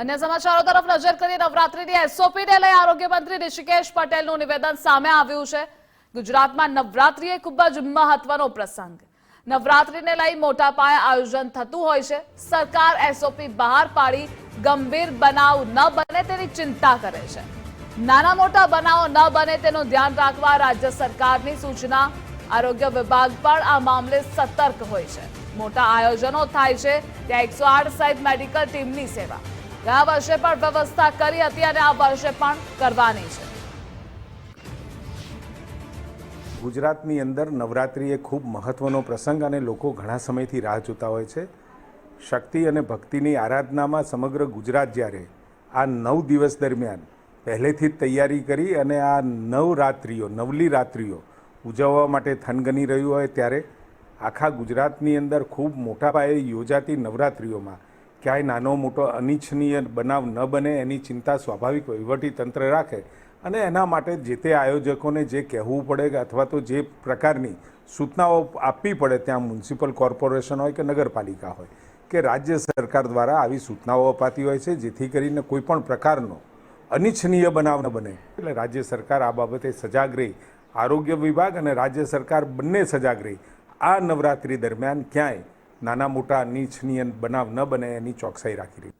અન્ય સમાચારો તરફ નજર કરીએ. નવરાત્રીની એસઓપીને લઈ આરોગ્ય મંત્રી ઋષિકેશ પટેલનું નિવેદન સામે આવ્યું છે. ગુજરાતમાં નવરાત્રી એ ખૂબ જ મહત્વનો પ્રસંગ. નવરાત્રીને લઈ મોટા પાયે આયોજન થતું હોય છે. સરકાર એસઓપી બહાર પાડી ગંભીર બનાવ ન બને તેની ચિંતા કરે છે. નાના મોટા બનાવો ન બને તેનું ધ્યાન રાખવા રાજ્ય સરકારની સૂચના. આરોગ્ય વિભાગ પણ આ મામલે સતર્ક હોય છે. મોટા આયોજનો થાય છે. ત્યાં એકસો આઠ સહિત મેડિકલ ટીમની સેવા. ગયા વર્ષે પણ વ્યવસ્થા કરી હતી અને આ વર્ષે પણ કરવાની છે. ગુજરાતની અંદર નવરાત્રિ એ ખૂબ મહત્ત્વનો પ્રસંગ અને લોકો ઘણા સમયથી રાહ જોતા હોય છે. શક્તિ અને ભક્તિની આરાધનામાં સમગ્ર ગુજરાત જ્યારે આ નવ દિવસ દરમિયાન પહેલેથી જ તૈયારી કરી અને આ નવ રાત્રિઓ નવલી રાત્રિઓ ઉજવવા માટે થનગની રહ્યું હોય ત્યારે આખા ગુજરાતની અંદર ખૂબ મોટા પાયે યોજાતી નવરાત્રિઓમાં ક્યાંય નાનો મોટો અનિચ્છનીય બનાવ ન બને, એની ચિંતા સ્વાભાવિક વહીવટી તંત્ર રાખે અને એના માટે જે તે આયોજકોને જે કહેવું પડે કે અથવા તો જે પ્રકારની સૂચનાઓ આપવી પડે, ત્યાં મ્યુનિસિપલ કોર્પોરેશન હોય કે નગરપાલિકા હોય, કે રાજ્ય સરકાર દ્વારા આવી સૂચનાઓ અપાતી હોય છે, જેથી કરીને કોઈ પણ પ્રકારનો અનિચ્છનીય બનાવ ન બને. એટલે રાજ્ય સરકાર આ બાબતે સજાગ રહી. આરોગ્ય વિભાગ અને રાજ્ય સરકાર બંને સજાગ રહી. આ નવરાત્રી દરમિયાન ક્યાંય નાના મોટા અનિચ્છનીય બનાવ ન બને એની ચોકસાઈ રાખી રહી